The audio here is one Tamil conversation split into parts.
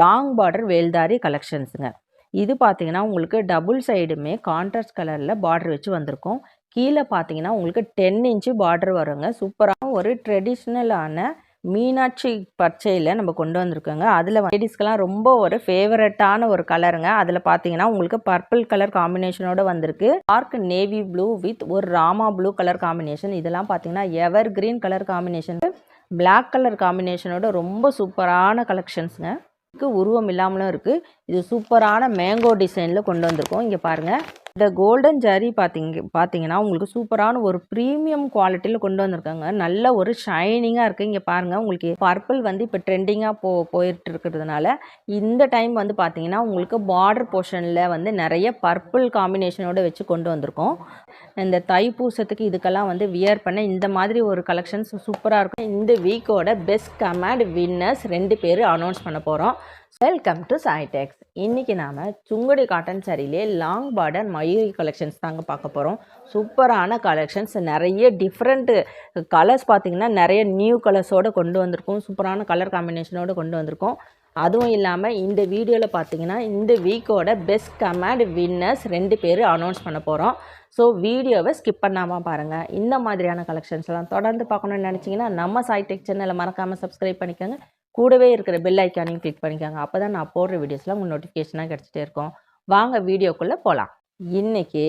Long border வேல்தாரி கலெக்ஷன்ஸுங்க. இது பார்த்தீங்கன்னா உங்களுக்கு டபுள் சைடுமே கான்ட்ராஸ்ட் கலரில் பார்டர் வச்சு வந்திருக்கும். கீழே பார்த்தீங்கன்னா உங்களுக்கு டென் இன்ச்சு பார்டர் வருங்க. சூப்பராகவும் ஒரு ட்ரெடிஷ்னலான மீனாட்சி பச்சையில் நம்ம கொண்டு வந்திருக்கோங்க. அதில் லேடிஸ்க்கெல்லாம் ரொம்ப ஒரு ஃபேவரட்டான ஒரு கலருங்க. அதில் பார்த்தீங்கன்னா உங்களுக்கு பர்பிள் கலர் காம்பினேஷனோட வந்திருக்கு. டார்க் நேவி ப்ளூ வித் ஒரு ராமா ப்ளூ கலர் காம்பினேஷன். இதெல்லாம் பார்த்தீங்கன்னா ever green colour combination. Black colour காம்பினேஷனோட ரொம்ப சூப்பரான கலெக்ஷன்ஸுங்க. உருவம் இல்லாமலும் இருக்குது இது சூப்பரான மேங்கோ டிசைனில் கொண்டு வந்திருக்கோம். இங்கே பாருங்கள் இந்த கோல்டன் ஜரி பார்த்தீங்க பார்த்தீங்கன்னா உங்களுக்கு சூப்பரான ஒரு ப்ரீமியம் குவாலிட்டியில் கொண்டு வந்திருக்காங்க. நல்ல ஒரு ஷைனிங்காக இருக்குது இங்கே பாருங்கள் உங்களுக்கு பர்பிள் வந்து இப்போ ட்ரெண்டிங்காக போ போயிட்டு இருக்கிறதுனால இந்த டைம் வந்து பார்த்தீங்கன்னா உங்களுக்கு பார்டர் போர்ஷனில் வந்து நிறைய பர்பிள் காம்பினேஷனோடு வச்சு கொண்டு வந்திருக்கோம். இந்த தைப்பூசத்துக்கு இதுக்கெல்லாம் வந்து வியர் பண்ண இந்த மாதிரி ஒரு கலெக்ஷன்ஸ் சூப்பராக இருக்கும். இந்த வீக்கோட பெஸ்ட் கமாண்ட் வின்னர்ஸ் ரெண்டு பேர் அனௌன்ஸ் பண்ண போகிறோம் வெல்கம் டு சாய்டெக்ஸ் இன்றைக்கி நாம் சுங்குடி காட்டன் சரியிலே லாங் பார்டர் மயூரி கலெக்ஷன்ஸ் தாங்க பார்க்க போகிறோம் சூப்பரான கலெக்ஷன்ஸ் நிறைய டிஃப்ரெண்ட்டு கலர்ஸ் பார்த்திங்கன்னா நிறைய நியூ கலர்ஸோடு கொண்டு வந்திருக்கோம். சூப்பரான கலர் காம்பினேஷனோடு கொண்டு வந்திருக்கோம். அதுவும் இல்லாமல் இந்த வீடியோவில் பார்த்தீங்கன்னா இந்த வீக்கோட பெஸ்ட் கமாண்ட் வின்னர்ஸ் ரெண்டு பேர் அனௌன்ஸ் பண்ண போகிறோம் ஸோ வீடியோவை ஸ்கிப் பண்ணாமல் பாருங்கள் இந்த மாதிரியான கலெக்ஷன்ஸ்லாம் தொடர்ந்து பார்க்கணுன்னு நினச்சிங்கன்னா நம்ம சாய்டெக் சேனலை மறக்காமல் சப்ஸ்கிரைப் பண்ணிக்கோங்க. கூடவே இருக்கிற பெல் ஐக்கானையும் கிளிக் பண்ணிக்கோங்க. அப்போ தான் நான் போடுற வீடியோஸ்லாம் உங்கள் நோட்டிஃபிகேஷனாக கிடச்சிட்டே இருக்கும். வாங்க வீடியோக்குள்ளே போகலாம் இன்றைக்கி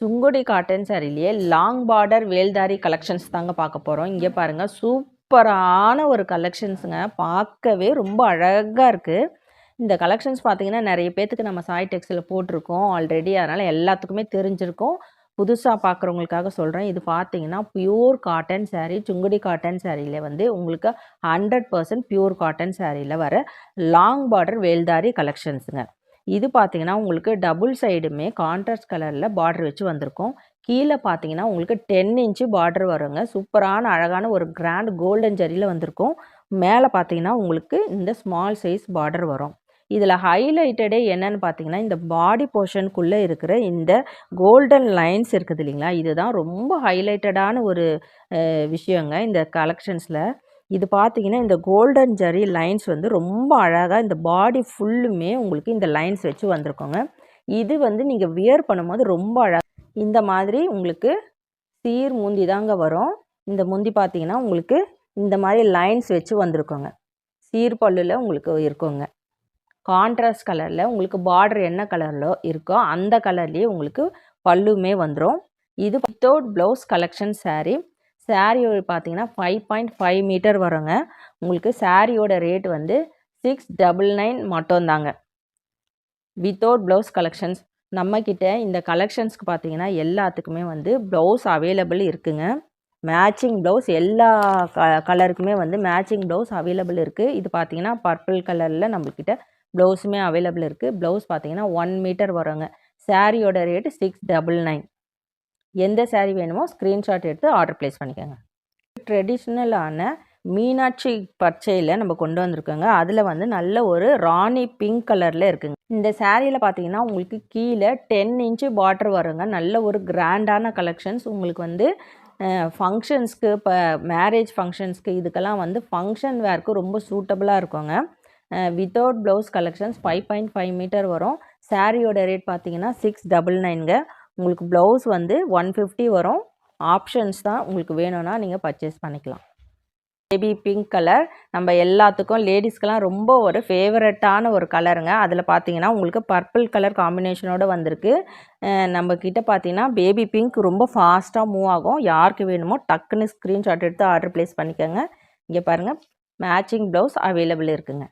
சுங்குடி காட்டன் சாரிலேயே லாங் பார்டர் வேல்தாரி கலெக்ஷன்ஸ் தாங்க பார்க்க போகிறோம் இங்கே பாருங்கள் சூப்பரான ஒரு கலெக்ஷன்ஸுங்க பார்க்கவே ரொம்ப அழகாக இருக்குது இந்த கலெக்ஷன்ஸ் பார்த்தீங்கன்னா நிறைய பேர்த்துக்கு நம்ம சாய் டெக்ஸில் போட்டிருக்கோம். ஆல்ரெடி அதனால் எல்லாத்துக்குமே தெரிஞ்சிருக்கும். புதுசாக பார்க்குறவங்களுக்காக சொல்கிறேன் இது பார்த்தீங்கன்னா pure cotton sari Sungudi cotton சாரியில் வந்து உங்களுக்கு ஹண்ட்ரட் பர்சன்ட் பியூர் காட்டன் சாரியில் வர லாங் பார்டர் வேல்தாரி கலெக்ஷன்ஸுங்க இது பார்த்தீங்கன்னா உங்களுக்கு டபுள் சைடுமே கான்ட்ராஸ்ட் கலரில் பார்டர் வச்சு வந்திருக்கும். கீழே பார்த்தீங்கன்னா உங்களுக்கு டென் இன்ச்சு பார்டர் வருங்க. சூப்பரான அழகான ஒரு கிராண்ட் கோல்டன் ஜரியில் வந்திருக்கும். மேலே பார்த்தீங்கன்னா உங்களுக்கு இந்த ஸ்மால் சைஸ் பார்டர் வரும். இதில் ஹைலைட்டடே என்னன்னு பார்த்தீங்கன்னா இந்த பாடி போர்ஷனுக்குள்ளே இருக்கிற இந்த கோல்டன் லைன்ஸ் இருக்குது இல்லைங்களா? இதுதான் ரொம்ப ஹைலைட்டடான ஒரு விஷயங்க இந்த கலெக்ஷன்ஸில் இது பார்த்தீங்கன்னா இந்த கோல்டன் ஜரி லைன்ஸ் வந்து ரொம்ப அழகாக இந்த பாடி ஃபுல்லுமே உங்களுக்கு இந்த லைன்ஸ் வச்சு வந்திருக்கோங்க. இது வந்து நீங்கள் வியர் பண்ணும்போது ரொம்ப அழகாக இந்த மாதிரி உங்களுக்கு சீர் முந்தி தாங்க வரும். இந்த முந்தி பார்த்தீங்கன்னா உங்களுக்கு இந்த மாதிரி லைன்ஸ் வச்சு வந்திருக்கோங்க. சீர் பல்லுல உங்களுக்கு இருக்குங்க. கான்ட்ராஸ்ட் கலரில் உங்களுக்கு பார்டர் என்ன கலரில் இருக்கோ அந்த கலர்லேயே உங்களுக்கு பல்லுமே வந்துடும் இது வித்தவுட் ப்ளவுஸ் கலெக்ஷன் சாரீ சாரியோட பார்த்தீங்கன்னா ஃபைவ் பாயிண்ட் ஃபைவ் மீட்டர் வருங்க. உங்களுக்கு சாரியோட ரேட் வந்து சிக்ஸ் டபுள் நைன் மட்டும்தாங்க. வித்தவுட் ப்ளவுஸ் கலெக்ஷன்ஸ் நம்மக்கிட்ட இந்த கலெக்ஷன்ஸ்க்கு பார்த்தீங்கன்னா எல்லாத்துக்குமே வந்து ப்ளவுஸ் அவைலபிள் இருக்குங்க. மேட்சிங் ப்ளவுஸ் எல்லா க கலருக்குமே வந்து மேட்சிங் ப்ளவுஸ் அவைலபிள் இருக்குது இது பார்த்தீங்கன்னா பர்பிள் கலரில் நம்மக்கிட்ட ப்ளவுஸுமே அவைலபிள் இருக்குது ப்ளவுஸ் பார்த்தீங்கன்னா ஒன் மீட்டர் வருங்க. சாரியோட ரேட்டு சிக்ஸ் டபுள் நைன் எந்த சாரீ வேணுமோ ஸ்க்ரீன்ஷாட் எடுத்து ஆர்டர் ப்ளேஸ் பண்ணிக்கோங்க. ட்ரெடிஷ்னலான மீனாட்சி பச்சையில் நம்ம கொண்டு வந்திருக்கோங்க. அதில் வந்து நல்ல ஒரு ராணி பிங்க் கலரில் இருக்குங்க. இந்த சாரியில் பார்த்தீங்கன்னா உங்களுக்கு கீழே டென் இன்ச்சு பார்டர் வருங்க. நல்ல ஒரு கிராண்டான கலெக்ஷன்ஸ் உங்களுக்கு வந்து ஃபங்க்ஷன்ஸ்க்கு இப்போ மேரேஜ் ஃபங்க்ஷன்ஸ்க்கு இதுக்கெல்லாம் வந்து ஃபங்க்ஷன் வேர்க்கு ரொம்ப சூட்டபுளாக இருக்குங்க. Without blouse collections five point five metre வரும். சாரியோட ரேட் பார்த்தீங்கன்னா சிக்ஸ் டபுள் நைனுங்க உங்களுக்கு ப்ளவுஸ் வந்து ஒன் ஃபிஃப்டி வரும். ஆப்ஷன்ஸ் தான் உங்களுக்கு வேணும்னா நீங்கள் பர்ச்சேஸ் பண்ணிக்கலாம். பேபி பிங்க் கலர் நம்ம எல்லாத்துக்கும் லேடிஸ்க்கெலாம் ரொம்ப ஒரு ஃபேவரட்டான ஒரு கலருங்க அதில் பார்த்தீங்கன்னா உங்களுக்கு பர்பிள் கலர் காம்பினேஷனோடு வந்திருக்கு. நம்ம கிட்ட பார்த்தீங்கன்னா பேபி பிங்க் ரொம்ப ஃபாஸ்ட்டாக மூவ் ஆகும். யாருக்கு வேணுமோ டக்குன்னு ஸ்க்ரீன்ஷாட் எடுத்து ஆர்டர் ப்ளேஸ் பண்ணிக்கோங்க. இங்கே பாருங்கள் மேட்சிங் ப்ளவுஸ் அவைலபிள் இருக்குங்க.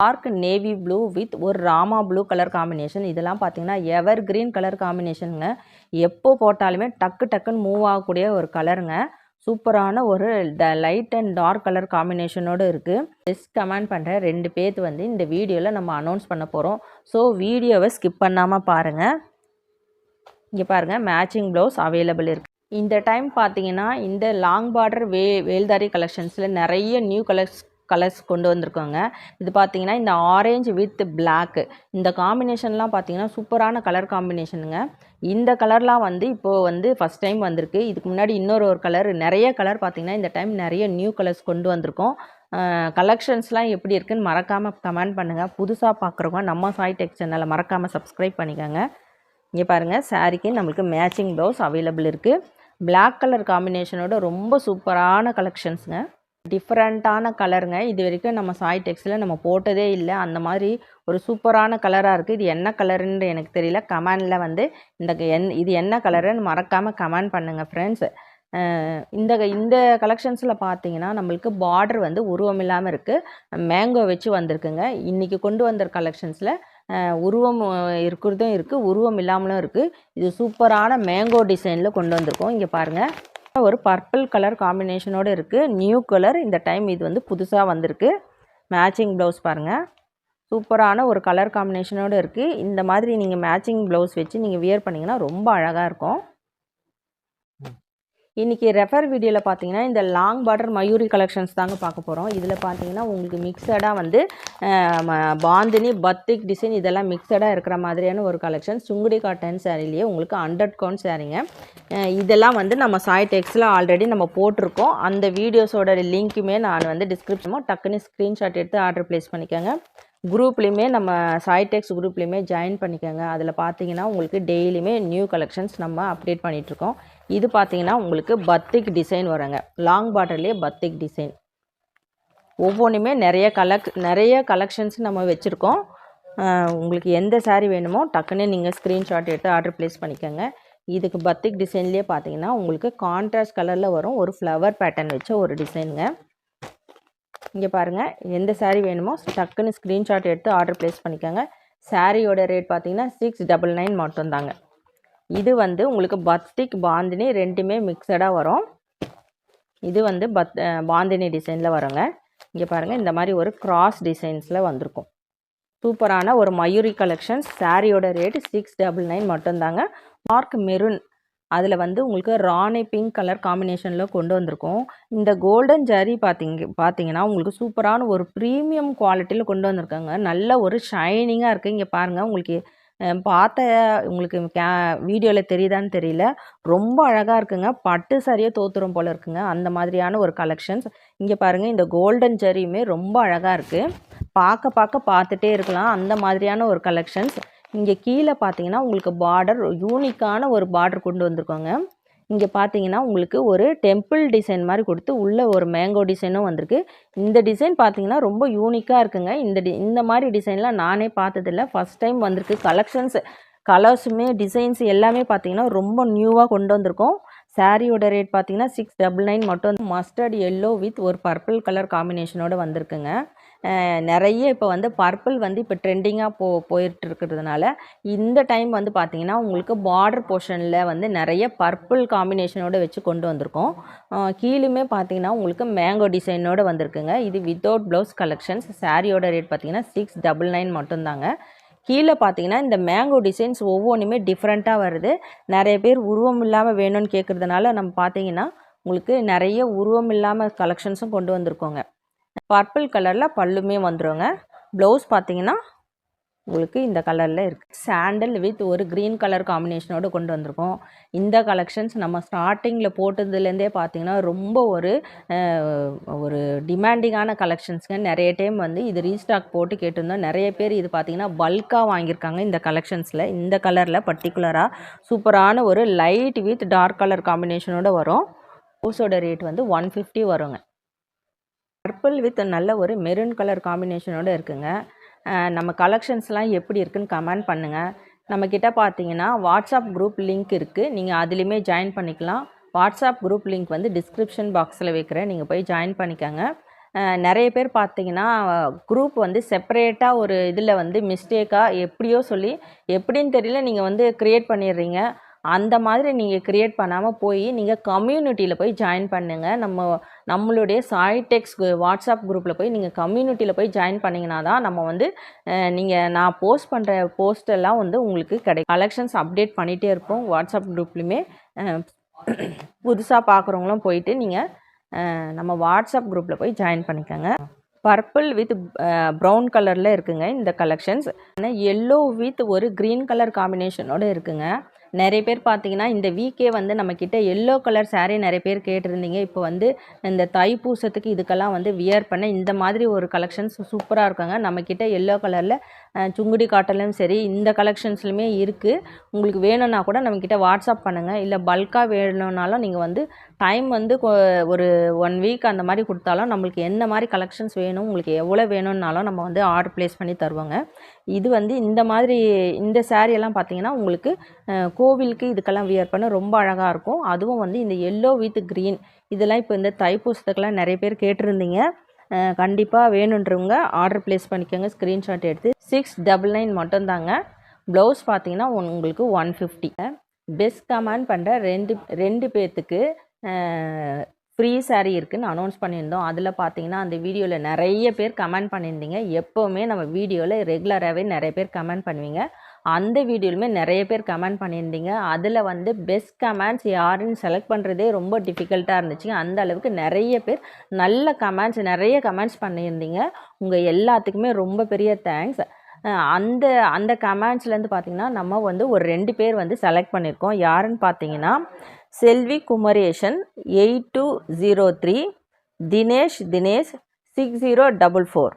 டார்க் நேவி ப்ளூ வித் ஒரு ராமா ப்ளூ கலர் காம்பினேஷன் இதெல்லாம் பார்த்தீங்கன்னா எவர் கிரீன் கலர் காம்பினேஷனுங்க எப்போ போட்டாலுமே டக்கு டக்குன்னு மூவ் ஆகக்கூடிய ஒரு கலருங்க சூப்பரான ஒரு ட லைட் அண்ட் டார்க் கலர் காம்பினேஷனோடு இருக்குது பெஸ்ட் கமெண்ட் பண்ணுற ரெண்டு பேர்த்து வந்து இந்த வீடியோவில் நம்ம அனௌன்ஸ் பண்ண போகிறோம் ஸோ வீடியோவை ஸ்கிப் பண்ணாமல் பாருங்கள் இங்கே பாருங்கள் மேட்சிங் ப்ளவுஸ் அவைலபிள் இருக்குது இந்த டைம் பார்த்தீங்கன்னா இந்த லாங் பார்டர் வே வேல்தாரி கலெக்ஷன்ஸில் நிறைய நியூ கலெக்ஸ் கலர்ஸ் கொண்டு வந்திருக்கோங்க. இது பார்த்தீங்கன்னா இந்த ஆரஞ்சு வித் பிளாக்கு இந்த காம்பினேஷன்லாம் பார்த்தீங்கன்னா சூப்பரான கலர் காம்பினேஷனுங்க இந்த கலர்லாம் வந்து இப்போது வந்து ஃபஸ்ட் டைம் வந்திருக்கு. இதுக்கு முன்னாடி இன்னொரு ஒரு கலர் நிறைய கலர் பார்த்தீங்கன்னா இந்த டைம் நிறைய நியூ கலர்ஸ் கொண்டு வந்திருக்கோம். கலெக்ஷன்ஸ்லாம் எப்படி இருக்குதுன்னு மறக்காமல் கமெண்ட் பண்ணுங்கள் புதுசாக பார்க்குறவங்க நம்ம சாய் டெக் சேனலை மறக்காமல் சப்ஸ்கிரைப் பண்ணிக்கோங்க. இங்கே பாருங்கள் சாரீக்கு நம்மளுக்கு மேட்சிங் ப்ளவுஸ் அவைலபிள் இருக்குது பிளாக் கலர் காம்பினேஷனோட ரொம்ப சூப்பரான கலெக்ஷன்ஸுங்க டிஃப்ரெண்ட்டான கலருங்க இது வரைக்கும் நம்ம சாய் டெக்ஸில் நம்ம போட்டதே இல்லை. அந்த மாதிரி ஒரு சூப்பரான கலராக இருக்குது இது என்ன கலருன்னு எனக்கு தெரியல. கமெண்டில் வந்து இந்த என் இது என்ன கலருன்னு மறக்காமல் கமெண்ட் பண்ணுங்கள் ஃப்ரெண்ட்ஸ் இந்த இந்த கலெக்ஷன்ஸில் பார்த்தீங்கன்னா நம்மளுக்கு பார்டர் வந்து உருவம் இல்லாமல் இருக்குது மேங்கோ வச்சு வந்திருக்குங்க. இன்றைக்கி கொண்டு வந்த கலெக்ஷன்ஸில் உருவம் இருக்கிறதும் இருக்குது உருவம் இல்லாமலும் இருக்குது இது சூப்பரான மேங்கோ டிசைனில் கொண்டு வந்திருக்கோம். இங்கே பாருங்கள் ஒரு பர்பிள் கலர் காம்பினேஷனோடு இருக்குது நியூ கலர் இந்த டைம் இது வந்து புதுசாக வந்திருக்கு. மேட்சிங் ப்ளவுஸ் பாருங்கள் சூப்பரான ஒரு கலர் காம்பினேஷனோடு இருக்குது இந்த மாதிரி நீங்கள் மேட்சிங் ப்ளவுஸ் வச்சு நீங்கள் வியர் பண்ணிங்கன்னா ரொம்ப அழகாக இருக்கும். இன்றைக்கி ரெஃபர் வீடியோவில் பார்த்தீங்கன்னா இந்த லாங் பார்டர் மயூரி கலெக்ஷன்ஸ் தாங்க பார்க்க போகிறோம் இதில் பார்த்தீங்கன்னா உங்களுக்கு மிக்சடாக வந்து ம- பாந்தினி பத்திக் டிசைன் இதெல்லாம் மிக்சடாக இருக்கிற மாதிரியான ஒரு கலெக்ஷன் சுங்குடி காட்டன் சேரீலேயே உங்களுக்கு ஹண்ட்ரட் கவுண்ட் சேரீங்க இதெல்லாம் வந்து நம்ம சாய் டெக்ஸில் ஆல்ரெடி நம்ம போட்டிருக்கோம். அந்த வீடியோஸோட லிங்க்குமே நான் வந்து டிஸ்கிரிப்ஷனும் டக்குன்னு ஸ்க்ரீன்ஷாட் எடுத்து ஆர்டர் ப்ளேஸ் பண்ணிக்கோங்க. குரூப்லேயுமே நம்ம சாய்டெக்ஸ் குரூப்லேயுமே ஜாயின் பண்ணிக்கோங்க. அதில் பார்த்தீங்கன்னா உங்களுக்கு டெய்லியுமே நியூ கலெக்ஷன்ஸ் நம்ம அப்டேட் பண்ணிகிட்ருக்கோம் இது பார்த்தீங்கன்னா உங்களுக்கு பத்திக் டிசைன் வருங்க. லாங் பார்டர்லேயே பத்திக் டிசைன் ஒவ்வொன்றுமே நிறைய கலெக் நிறைய கலெக்ஷன்ஸ் நம்ம வச்சுருக்கோம். உங்களுக்கு எந்த சாரீ வேணுமோ டக்குன்னு நீங்கள் ஸ்க்ரீன்ஷாட் எடுத்து ஆர்டர் ப்ளேஸ் பண்ணிக்கோங்க. இதுக்கு பத்திக் டிசைன்லேயே பார்த்தீங்கன்னா உங்களுக்கு கான்ட்ராஸ்ட் கலரில் வரும். ஒரு ஃப்ளவர் பேட்டர்ன் வச்ச ஒரு டிசைனுங்க இங்கே பாருங்கள் எந்த சாரீ வேணுமோ டக்குன்னு ஸ்க்ரீன்ஷாட் எடுத்து ஆர்டர் ப்ளேஸ் பண்ணிக்கோங்க. சாரியோட ரேட் பார்த்தீங்கன்னா சிக்ஸ் டபுள் நைன் மட்டும்தாங்க. இது வந்து உங்களுக்கு பத்திக் பாந்தினி ரெண்டுமே மிக்சடாக வரும். இது வந்து பத் பாந்தினி டிசைனில் வருங்க. இங்கே பாருங்கள் இந்த மாதிரி ஒரு கிராஸ் டிசைன்ஸில் வந்திருக்கும். சூப்பரான ஒரு மயூரி கலெக்ஷன்ஸ் சாரியோட ரேட்டு சிக்ஸ் டபுள் நைன் மட்டும்தாங்க. மார்க் மெரூன் அதில் வந்து உங்களுக்கு ராணி பிங்க் கலர் காம்பினேஷனில் கொண்டு வந்திருக்கோம். இந்த கோல்டன் ஜரி பார்த்திங்க பார்த்தீங்கன்னா உங்களுக்கு சூப்பரான ஒரு ப்ரீமியம் குவாலிட்டியில் கொண்டு வந்திருக்காங்க. நல்ல ஒரு ஷைனிங்காக இருக்குது இங்கே பாருங்கள் உங்களுக்கு பார்த்த உங்களுக்கு கே வீடியோவில் தெரியுதான்னு தெரியல. ரொம்ப அழகாக இருக்குங்க. பட்டு சரியாக தோத்துரும் போல் இருக்குங்க. அந்த மாதிரியான ஒரு கலெக்ஷன்ஸ் இங்கே பாருங்கள் இந்த கோல்டன் ஜரியுமே ரொம்ப அழகாக இருக்குது பார்க்க பார்க்க பார்த்துட்டே இருக்கலாம். அந்த மாதிரியான ஒரு கலெக்ஷன்ஸ் இங்கே கீழே பார்த்தீங்கன்னா உங்களுக்கு பார்டர் யூனிக்கான ஒரு பார்டர் கொண்டு வந்திருக்கோங்க. இங்கே பார்த்தீங்கன்னா உங்களுக்கு ஒரு டெம்பிள் டிசைன் மாதிரி கொடுத்து உள்ளே ஒரு மேங்கோ டிசைனும் வந்திருக்கு. இந்த டிசைன் பார்த்தீங்கன்னா ரொம்ப யூனிக்காக இருக்குங்க. இந்த டி இந்த மாதிரி டிசைன்லாம் நானே பார்த்ததில்ல. ஃபஸ்ட் டைம் வந்திருக்கு. கலெக்ஷன்ஸ் கலர்ஸுமே டிசைன்ஸ் எல்லாமே பார்த்தீங்கன்னா ரொம்ப நியூவாக கொண்டு வந்திருக்கோம். சாரியோட ரேட் பார்த்தீங்கன்னா சிக்ஸ் டபுள் நைன் மட்டும் மஸ்டர்ட் எல்லோ வித் ஒரு பர்பிள் கலர் காம்பினேஷனோடு வந்திருக்குங்க. நிறைய இப்போ வந்து பர்பிள் வந்து இப்போ ட்ரெண்டிங்காக போ போயிட்டு இருக்கிறதுனால இந்த டைம் வந்து பார்த்தீங்கன்னா உங்களுக்கு பார்டர் போர்ஷனில் வந்து நிறைய பர்பிள் காம்பினேஷனோடு வச்சு கொண்டு வந்திருக்கோம். கீழுமே பார்த்தீங்கன்னா உங்களுக்கு மேங்கோ டிசைனோடு வந்திருக்குங்க. இது வித்தவுட் ப்ளவுஸ் கலெக்ஷன்ஸ் சாரியோட ரேட் பார்த்தீங்கன்னா சிக்ஸ் டபுள் நைன் மட்டும்தாங்க. கீழே பார்த்தீங்கன்னா இந்த மேங்கோ டிசைன்ஸ் ஒவ்வொன்றுமே டிஃப்ரெண்ட்டாக வருது. நிறைய பேர் உருவம் இல்லாமல் வேணும்னு கேட்குறதுனால நம்ம பார்த்தீங்கன்னா உங்களுக்கு நிறைய உருவம் இல்லாமல் கலெக்ஷன்ஸும் கொண்டு வந்திருக்கோங்க. பர்பிள் கலரில் பல்லுமே வந்துருங்க. ப்ளவுஸ் பார்த்தீங்கன்னா உங்களுக்கு இந்த கலரில் இருக்குது சாண்டல் வித் ஒரு க்ரீன் கலர் காம்பினேஷனோடு கொண்டு வந்திருக்கோம். இந்த கலெக்ஷன்ஸ் நம்ம ஸ்டார்டிங்கில் போட்டதுலேருந்தே பார்த்தீங்கன்னா ரொம்ப ஒரு ஒரு டிமாண்டிங்கான கலெக்ஷன்ஸுங்க நிறைய டைம் வந்து இது ரீஸ்டாக் போட்டு கேட்டிருந்தோம். நிறைய பேர் இது பார்த்தீங்கன்னா பல்காக வாங்கியிருக்காங்க இந்த கலெக்ஷன்ஸில் இந்த கலரில் பர்டிகுலராக சூப்பரான ஒரு லைட் வித் டார்க் கலர் காம்பினேஷனோடு வரும். பூஸோட ரேட் வந்து ஒன் ஃபிஃப்டி வருங்க. பர்பிள் வித் நல்ல ஒரு மெரூன் கலர் காம்பினேஷனோடு இருக்குங்க. நம்ம கலெக்ஷன்ஸ்லாம் எப்படி இருக்குன்னு கமெண்ட் பண்ணுங்கள் நம்மக்கிட்ட பார்த்தீங்கன்னா வாட்ஸ்அப் குரூப் லிங்க் இருக்குது நீங்கள் அதுலேயுமே ஜாயின் பண்ணிக்கலாம். வாட்ஸ்அப் குரூப் லிங்க் வந்து டிஸ்கிரிப்ஷன் பாக்ஸில் வைக்கிறேன். நீங்கள் போய் ஜாயின் பண்ணிக்கோங்க. நிறைய பேர் பார்த்தீங்கன்னா குரூப் வந்து செப்பரேட்டாக ஒரு இதில் வந்து மிஸ்டேக்காக எப்படியோ சொல்லி எப்படின்னு தெரியல நீங்கள் வந்து க்ரியேட் பண்ணிடுறீங்க. அந்த மாதிரி நீங்கள் க்ரியேட் பண்ணாமல் போய் நீங்கள் கம்யூனிட்டியில் போய் ஜாயின் பண்ணுங்கள் நம்ம நம்மளுடைய சாய்டெக்ஸ் வாட்ஸ்அப் குரூப்பில் போய் நீங்கள் கம்யூனிட்டியில் போய் ஜாயின் பண்ணிங்கன்னா தான் நம்ம வந்து நீங்கள் நான் போஸ்ட் பண்ணுற போஸ்டெல்லாம் வந்து உங்களுக்கு கிடைக்கும். கலெக்ஷன்ஸ் அப்டேட் பண்ணிகிட்டே இருப்போம். வாட்ஸ்அப் குரூப்லையுமே புதுசாக பார்க்குறவங்களும் போயிட்டு நீங்கள் நம்ம வாட்ஸ்அப் குரூப்பில் போய் ஜாயின் பண்ணிக்கோங்க. பர்பிள் வித் ப்ரௌன் கலரில் இருக்குங்க இந்த கலெக்ஷன்ஸ் ஆனால் எல்லோ வித் ஒரு க்ரீன் கலர் காம்பினேஷனோட இருக்குங்க. நிறைய பேர் பார்த்தீங்கன்னா இந்த வீக்கே வந்து நம்மக்கிட்ட எல்லோ கலர் சாரீ நிறைய பேர் கேட்டிருந்தீங்க. இப்போ வந்து இந்த தைப்பூசத்துக்கு இதுக்கெல்லாம் வந்து வியர் பண்ண இந்த மாதிரி ஒரு கலெக்ஷன்ஸ் சூப்பராக இருக்காங்க. நம்மக்கிட்ட எல்லோ கலரில் சுங்குடி காட்டன்லையும் சரி இந்த கலெக்ஷன்ஸ்லையுமே இருக்குது உங்களுக்கு வேணும்னா கூட நம்மக்கிட்ட வாட்ஸ்அப் பண்ணுங்கள் இல்லை பல்காக வேணும்னாலும் நீங்கள் வந்து டைம் வந்து கொ- ஒரு ஒன் வீக் அந்த மாதிரி கொடுத்தாலும் நம்மளுக்கு என்ன மாதிரி கலெக்ஷன்ஸ் வேணும் உங்களுக்கு எவ்வளோ வேணும்னாலும் நம்ம வந்து ஆர்டர் ப்ளேஸ் பண்ணி தருவோங்க. இது வந்து இந்த மாதிரி இந்த சாரியெல்லாம் எல்லாம் பார்த்தீங்கன்னா உங்களுக்கு கோவிலுக்கு இதுக்கெல்லாம் வியர் பண்ண ரொம்ப அழகாக இருக்கும். அதுவும் வந்து இந்த எல்லோ வித் க்ரீன் இதெல்லாம் இப்போ இந்த தைப்பூசத்துக்கெல்லாம் நிறைய பேர் கேட்டிருந்தீங்க. கண்டிப்பாக வேணுன்றவங்க ஆர்டர் ப்ளேஸ் பண்ணிக்கோங்க. ஸ்க்ரீன்ஷாட் எடுத்து சிக்ஸ் டபுள் நைன் மட்டும்தாங்க. ப்ளவுஸ் பார்த்தீங்கன்னா உங்களுக்கு ஒன் ஃபிஃப்டி பெஸ்ட் கமெண்ட் பண்ணுற ரெண்டு ரெண்டு பேர்த்துக்கு ஃப்ரீ saree இருக்குதுன்னு அனௌன்ஸ் பண்ணியிருந்தோம். அதில் பார்த்தீங்கன்னா அந்த வீடியோவில் நிறைய பேர் கமெண்ட் பண்ணியிருந்தீங்க. எப்போவுமே நம்ம வீடியோவில் ரெகுலராகவே நிறைய பேர் கமெண்ட் பண்ணுவீங்க. அந்த வீடியோலுமே நிறைய பேர் கமெண்ட் பண்ணியிருந்தீங்க. அதில் வந்து பெஸ்ட் கமெண்ட்ஸ் யாருன்னு செலக்ட் பண்ணுறதே ரொம்ப டிஃபிகல்ட்டாக இருந்துச்சு அந்த அளவுக்கு நிறைய பேர் நல்ல கமெண்ட்ஸ் நிறைய கமெண்ட்ஸ் பண்ணியிருந்தீங்க. உங்கள் எல்லாத்துக்குமே ரொம்ப பெரிய தேங்க்ஸ் அந்த அந்த கமெண்ட்ஸ்லேருந்து பார்த்தீங்கன்னா நம்ம வந்து ஒரு ரெண்டு பேர் வந்து செலக்ட் பண்ணியிருக்கோம் யாருன்னு பார்த்தீங்கன்னா Selvi Kumaresan eight two zero three Dinesh Dinesh six zero double four.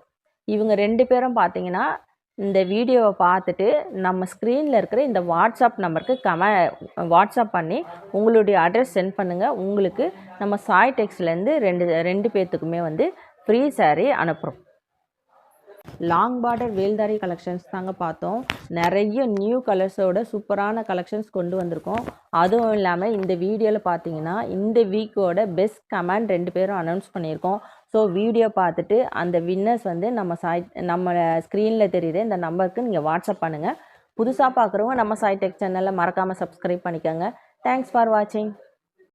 இவங்க ரெண்டு பேரும் பார்த்தீங்கன்னா இந்த வீடியோவை பார்த்துட்டு நம்ம ஸ்க்ரீனில் இருக்கிற இந்த வாட்ஸ்அப் நம்பருக்கு கம வாட்ஸ்அப் பண்ணி உங்களுடைய அட்ரஸ் சென்ட் பண்ணுங்கள் உங்களுக்கு நம்ம சாய் டெக்ஸ்ட்லேருந்து ரெண்டு ரெண்டு பேர்த்துக்குமே வந்து ஃப்ரீ saree அனுப்புகிறோம் லாங் பார்டர் வேல்தாரி கலெக்ஷன்ஸ் தாங்க பார்த்தோம். நிறைய நியூ கலர்ஸோட சூப்பரான கலெக்ஷன்ஸ் கொண்டு வந்திருக்கோம். அதுவும் இல்லாமல் இந்த வீடியோவில் பார்த்தீங்கன்னா இந்த வீக்கோட பெஸ்ட் கமெண்ட் ரெண்டு பேரும் அனௌன்ஸ் பண்ணியிருக்கோம். ஸோ வீடியோ பார்த்துட்டு அந்த வின்னர்ஸ் வந்து நம்ம சாய் நம்ம ஸ்க்ரீனில் தெரியுது இந்த நம்பருக்கு நீங்கள் வாட்ஸ்அப் பண்ணுங்கள் புதுசாக பார்க்குறவங்க நம்ம சாய் டெக் சேனலில் மறக்காமல் சப்ஸ்கிரைப் பண்ணிக்கோங்க. தேங்க்ஸ் ஃபார் வாட்சிங்